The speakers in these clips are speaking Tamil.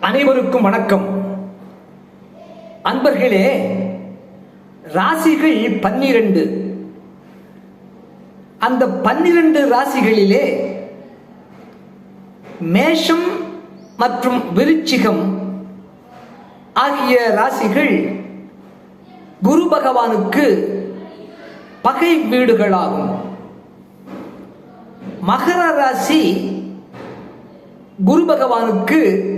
அனைவருக்கும் வணக்கம். அன்பர்களே ராசிகள் பன்னிரண்டு. அந்த பன்னிரண்டு ராசிகளிலே மேஷம் மற்றும் விருச்சிகம் ஆகிய ராசிகள் குரு பகவானுக்கு பகை வீடுகளாகும். மகர ராசி குரு பகவானுக்கு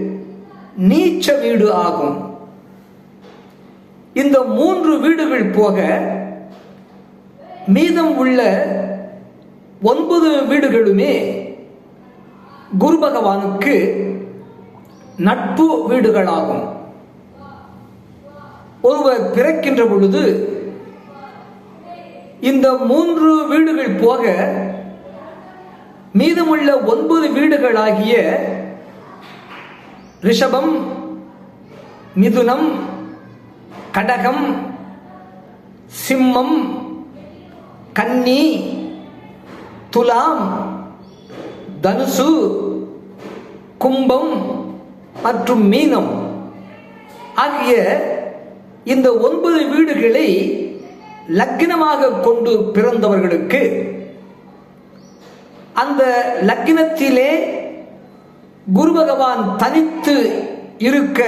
நீச்ச வீடு ஆகும். இந்த மூன்று வீடுகள் போக மீதம் உள்ள ஒன்பது வீடுகளுமே குரு பகவானுக்கு நட்பு வீடுகளாகும். ஒருவர் பிறக்கின்ற பொழுது இந்த மூன்று வீடுகள் போக மீதமுள்ள ஒன்பது வீடுகளாகிய ரிஷபம் மிதுனம் கடகம் சிம்மம் கன்னி துலாம் தனுசு கும்பம் மற்றும் மீனம். ஆகிய இந்த ஒன்பது வீடுகளை லக்னமாக கொண்டு பிறந்தவர்களுக்கு அந்த லக்னத்திலே குரு பகவான் தனித்து இருக்க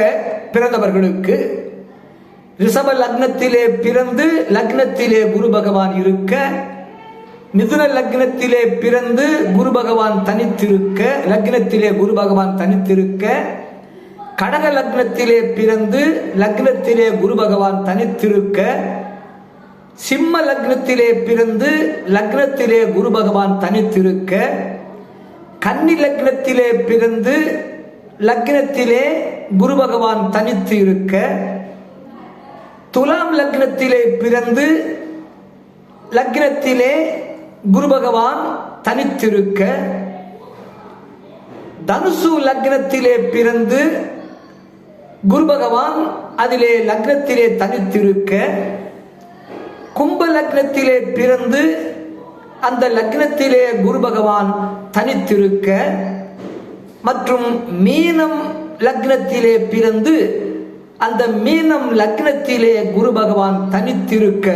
பிறந்தவர்களுக்கு ரிஷப லக்னத்திலே பிறந்து லக்னத்திலே குரு பகவான் இருக்க மிதுன லக்னத்திலே பிறந்து குரு பகவான் தனித்திருக்க லக்னத்திலே குரு பகவான் தனித்திருக்க கடக லக்னத்திலே பிறந்து லக்னத்திலே குரு பகவான் தனித்திருக்க சிம்ம லக்னத்திலே பிறந்து லக்னத்திலே குரு பகவான் தனித்திருக்க கன்னி லக்னத்திலே பிறந்து லக்னத்திலே குரு பகவான் தனித்து இருக்க துலாம் லக்னத்திலே பிறந்து லக்னத்திலே குரு பகவான் தனித்திருக்க தனுசு லக்னத்திலே பிறந்து குரு பகவான் அதிலே லக்னத்திலே தனித்திருக்க கும்ப லக்னத்திலே பிறந்து அந்த லக்னத்திலே குரு பகவான் தனித்திருக்க மற்றும் மீனம் லக்னத்திலே பிறந்து அந்த மீனம் லக்னத்திலே குரு பகவான் தனித்திருக்க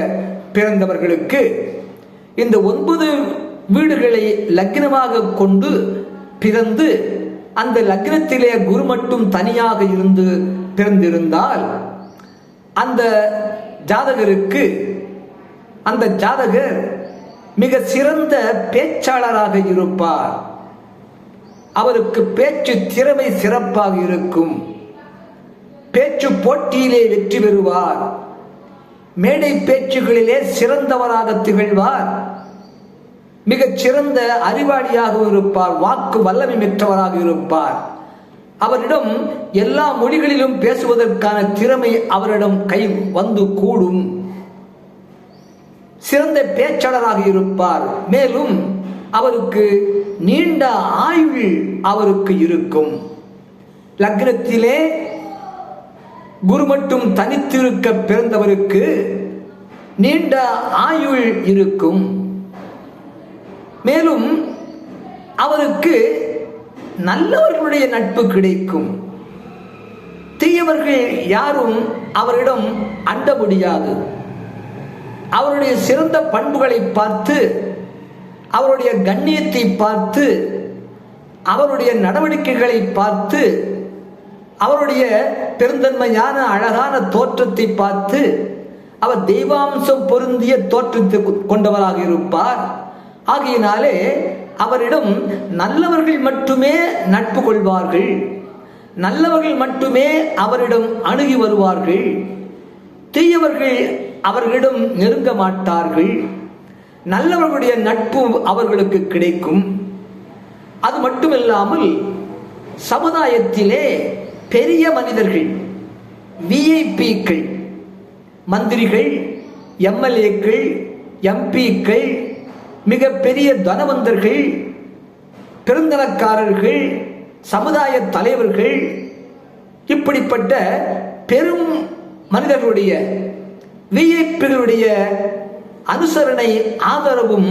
பிறந்தவர்களுக்கு இந்த ஒன்பது வீடுகளை லக்னமாக கொண்டு பிறந்து அந்த லக்னத்திலே குரு மட்டும் தனியாக இருந்து பிறந்திருந்தால் அந்த ஜாதகருக்கு அந்த ஜாதகர் மிக சிறந்த பேச்சாளராக இருப்பார். அவருக்கு பேச்சு திறமை சிறப்பாக இருக்கும். பேச்சு போட்டியிலே வெற்றி பெறுவார். மேடை பேச்சுகளிலே சிறந்தவராக திகழ்வார். மிகச் சிறந்த அறிவாளியாக இருப்பார். வாக்கு வல்லமை பெற்றவராக இருப்பார். அவரிடம் எல்லா மொழிகளிலும் பேசுவதற்கான திறமை அவரிடம் கை வந்து கூடும். சிறந்த பேச்சாளராக இருப்பார். மேலும் அவருக்கு நீண்ட ஆயுள் அவருக்கு இருக்கும். லக்னத்திலே குரு மட்டும் தனித்திருக்க பிறந்தவருக்கு நீண்ட ஆயுள் இருக்கும். மேலும் அவருக்கு நல்லவர்களுடைய நட்பு கிடைக்கும். தீயவர்கள் யாரும் அவரிடம் அண்ட முடியாது. அவருடைய சிறந்த பண்புகளை பார்த்து அவருடைய கண்ணியத்தை பார்த்து அவருடைய நடவடிக்கைகளை பார்த்து அவருடைய பெருந்தன்மையான அழகான தோற்றத்தை பார்த்து அவர் தெய்வாம்சம் பொருந்திய தோற்றத்தை கொண்டவராக இருப்பார். ஆகையினாலே அவரிடம் நல்லவர்கள் மட்டுமே நட்பு கொள்வார்கள். நல்லவர்கள் மட்டுமே அவரிடம் அணுகி வருவார்கள். தீயவர்கள் அவர்களிடம் நெருங்க மாட்டார்கள். நல்லவர்களுடைய நட்பு அவர்களுக்கு கிடைக்கும். அது மட்டுமில்லாமல் சமுதாயத்திலே பெரிய மனிதர்கள் விஐபிக்கள் மந்திரிகள் எம்எல்ஏக்கள் எம்பிக்கள் மிகப்பெரிய தனவந்தர்கள் பெருந்தனக்காரர்கள் சமுதாய தலைவர்கள் இப்படிப்பட்ட பெரும் மனிதர்களுடைய விஐபிகளுடைய அனுசரணை ஆதரவும்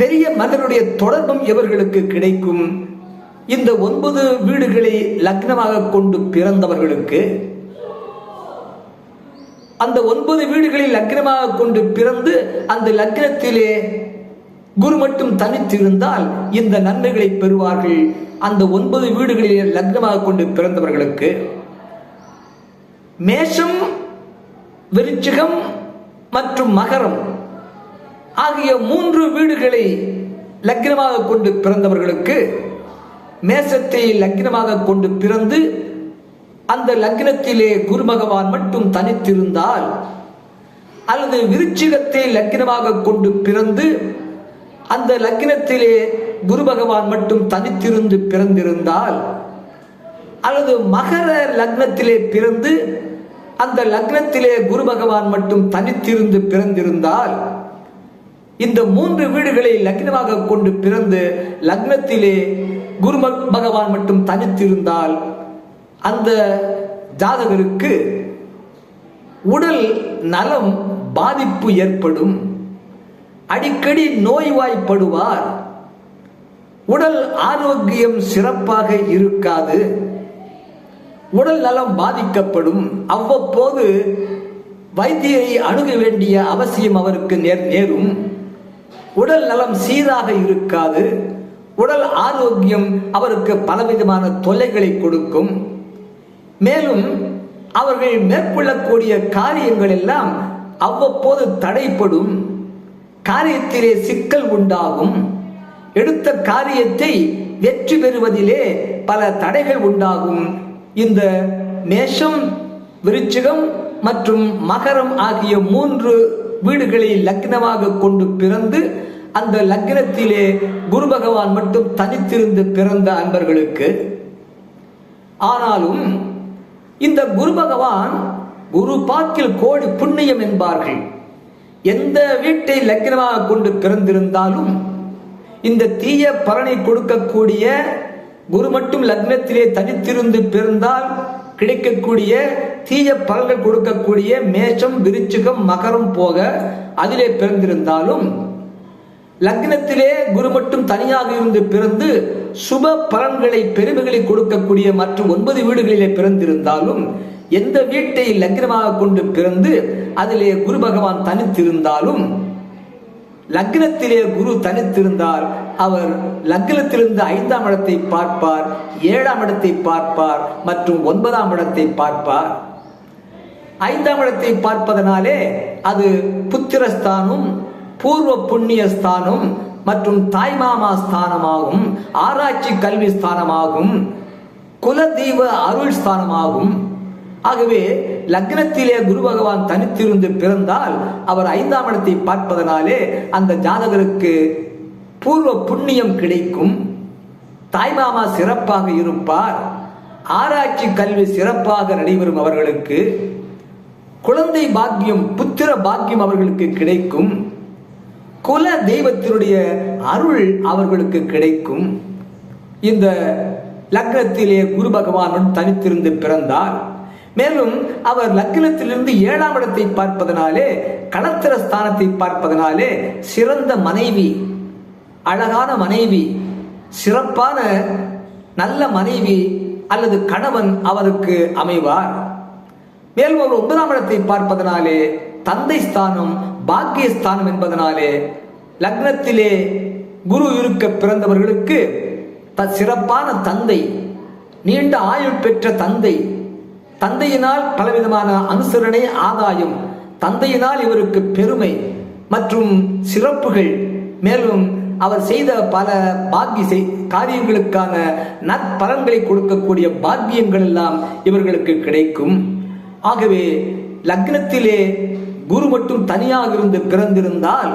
பெரிய மனிதனுடைய தொடர்பும் இவர்களுக்கு கிடைக்கும்? இந்த ஒன்பது வீடுகளை லக்னமாக கொண்டு பிறந்தவர்களுக்கு அந்த ஒன்பது வீடுகளை லக்னமாக கொண்டு பிறந்து அந்த லக்னத்திலே குரு மட்டும் தனித்திருந்தால் இந்த நன்மைகளை பெறுவார்கள். அந்த ஒன்பது வீடுகளிலே லக்னமாக கொண்டு பிறந்தவர்களுக்கு. மேஷம் விருச்சிகம் மற்றும் மகரம் ஆகிய மூன்று வீடுகளை லக்னமாக கொண்டு பிறந்தவர்களுக்கு மேசத்தை லக்னமாக கொண்டு பிறந்து அந்த லக்னத்திலே குரு பகவான் மட்டும் தனித்திருந்தால் அல்லது விருச்சிகத்தை லக்னமாக கொண்டு பிறந்து அந்த லக்னத்திலே குரு பகவான் மட்டும் தனித்திருந்து பிறந்திருந்தால் அல்லது மகர லக்னத்திலே பிறந்து அந்த லக்னத்திலே குரு பகவான் மட்டும் தனித்திருந்து பிறந்திருந்தால் இந்த மூன்று வீடுகளை லக்னமாக கொண்டு பிறந்து லக்னத்திலே குரு பகவான் மட்டும் தனித்திருந்தால் அந்த ஜாதகருக்கு உடல் நலம் பாதிப்பு ஏற்படும். அடிக்கடி நோய்வாய்ப்படுவார். உடல் ஆரோக்கியம் சிறப்பாக இருக்காது. உடல் நலம் பாதிக்கப்படும். அவ்வப்போது வைத்தியரை அணுக வேண்டிய அவசியம் அவருக்கு நேர் நேரும். உடல் நலம் சீராக இருக்காது. உடல் ஆரோக்கியம் அவருக்கு பலவிதமான தொல்லைகளை கொடுக்கும். மேலும் அவர்கள் மேற்கொள்ளக்கூடிய காரியங்கள் எல்லாம் அவ்வப்போது தடைப்படும் காரியத்திலே சிக்கல் உண்டாகும். எடுத்த காரியத்தை வெற்றி பெறுவதிலே பல தடைகள் உண்டாகும். இந்த மேஷம் விருச்சிகம் மற்றும் மகரம் ஆகிய மூன்று வீடுகளை லக்னமாக கொண்டு பிறந்து அந்த லக்னத்திலே குரு பகவான் மட்டும் தனித்திருந்து பிறந்த அன்பர்களுக்கு. ஆனாலும் இந்த குரு பகவான் குரு பாக்கில் கோடி புண்ணியம் என்பார்கள். எந்த வீட்டை லக்னமாக கொண்டு பிறந்திருந்தாலும் இந்த தீய பலனை கொடுக்கக்கூடிய குரு மட்டும் லக்னத்திலே தனித்திருந்து பிறந்தால் கிடைக்கக்கூடிய தீய பலன்கள் கொடுக்கக்கூடிய மேஷம் விருச்சிகம் மகரம் போக அதிலே பிறந்திருந்தாலும் லக்னத்திலே குரு மட்டும் தனியாக இருந்து பிறந்து சுப பலன்களை பெருமைகளை கொடுக்கக்கூடிய மற்றும் ஒன்பது வீடுகளிலே பிறந்திருந்தாலும் எந்த வீட்டை லக்னமாக கொண்டு பிறந்து அதிலே குரு பகவான் தனித்திருந்தாலும் லக்னத்திலே குரு தனித்திருந்தால் அவர் லக்னத்திலிருந்து ஐந்தாம் இடத்தை பார்ப்பார் ஏழாம் இடத்தை பார்ப்பார் மற்றும் ஒன்பதாம் இடத்தை பார்ப்பார். ஐந்தாம் இடத்தை பார்ப்பதனாலே அது புத்திரஸ்தானும் பூர்வ புண்ணிய ஸ்தானம் மற்றும் தாய்மாமா ஸ்தானமாகும் ஆராய்ச்சி கல்வி ஸ்தானமாகும் குலதெய்வ அருள் ஸ்தானமாகும். ஆகவே லக்னத்திலே குரு பகவான் தனித்திருந்து பிறந்தால் அவர் ஐந்தாம் இடத்தை பார்ப்பதனாலே அந்த ஜாதகருக்கு பூர்வ புண்ணியம் கிடைக்கும். தாய்மாமா சிறப்பாக இருப்பார். ஆராய்ச்சி கல்வி சிறப்பாக நடைபெறும் அவர்களுக்கு. குழந்தை பாக்கியம் புத்திர பாக்கியம் அவர்களுக்கு கிடைக்கும். குல தெய்வத்தினுடைய அருள் அவர்களுக்கு கிடைக்கும். இந்த லக்னத்திலே குரு பகவானுடன் தனித்திருந்து பிறந்தார். மேலும் அவர் லக்னத்திலிருந்து ஏழாம் இடத்தை பார்ப்பதனாலே களத்திர ஸ்தானத்தை பார்ப்பதனாலே சிறந்த மனைவி அழகான மனைவி சிறப்பான நல்ல மனைவி அல்லது கணவன் அவருக்கு அமைவார். மேலும் அவர் ஒன்பதாம் இடத்தை பார்ப்பதனாலே தந்தை ஸ்தானம் பாக்கிய ஸ்தானம் என்பதனாலே லக்னத்திலே குரு இருக்க பிறந்தவர்களுக்கு த- சிறப்பான தந்தை நீண்ட ஆயுள் பெற்ற தந்தை தந்தையினால் பலவிதமான அனுசரணை ஆதாயம். தந்தையினால் இவருக்கு பெருமை மற்றும் சிறப்புகள். மேலும் அவர் செய்த பல பாக்கிய செய்- காரியங்களுக்கான நற்பலன்களை கொடுக்கக்கூடிய பாக்கியங்கள் எல்லாம் இவர்களுக்கு கிடைக்கும். ஆகவே லக்னத்திலே குரு மட்டும் தனியாக இருந்து பிறந்திருந்தால்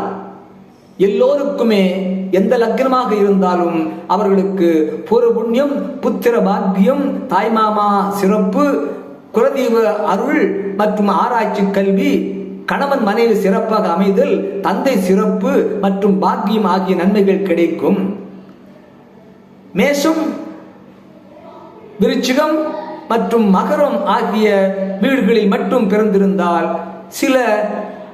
எல்லோருக்குமே எந்த லக்னமாக இருந்தாலும் அவர்களுக்கு பூர்வ புண்ணியம் புத்திர பாக்கியம் தாய்மாமா சிறப்பு குலதெய்வ அருள் மற்றும் ஆராய்ச்சி கல்வி கணவன் மனைவி சிறப்பாக அமைதல் தந்தை சிறப்பு மற்றும் பாக்கியம் ஆகிய நன்மைகள் கிடைக்கும். மேஷம் விருச்சிகம் மற்றும் மகரம் ஆகிய வீடுகளில் மட்டும் பிறந்திருந்தால் சில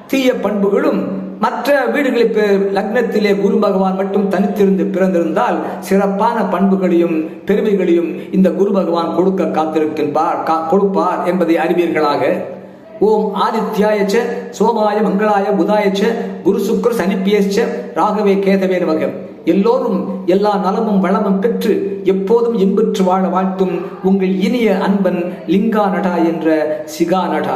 தீய பண்புகளும் மற்ற வீடுகளில் லக்னத்திலே குரு பகவான் மட்டும் தனித்திருந்து பிறந்திருந்தால் சிறப்பான பண்புகளையும் பெருமைகளையும் இந்த குரு பகவான் கொடுக்க காத்திருக்கின்றார் கா- கொடுப்பார் என்பதை அறிவீர்களாக. ஓம் ஆதித்யாயச்ச சோமாய மங்களாய புதாயச்ச குரு சுக்ர சனிப்பியச்ச ராகவே கேதவே வகம் எல்லோரும் எல்லா நலமும் வளமும் பெற்று எப்போதும் இன்புற்று வாழ வாழ்த்தும் உங்கள் இனிய அன்பன் லிங்கா நடா என்ற சிகா நடா.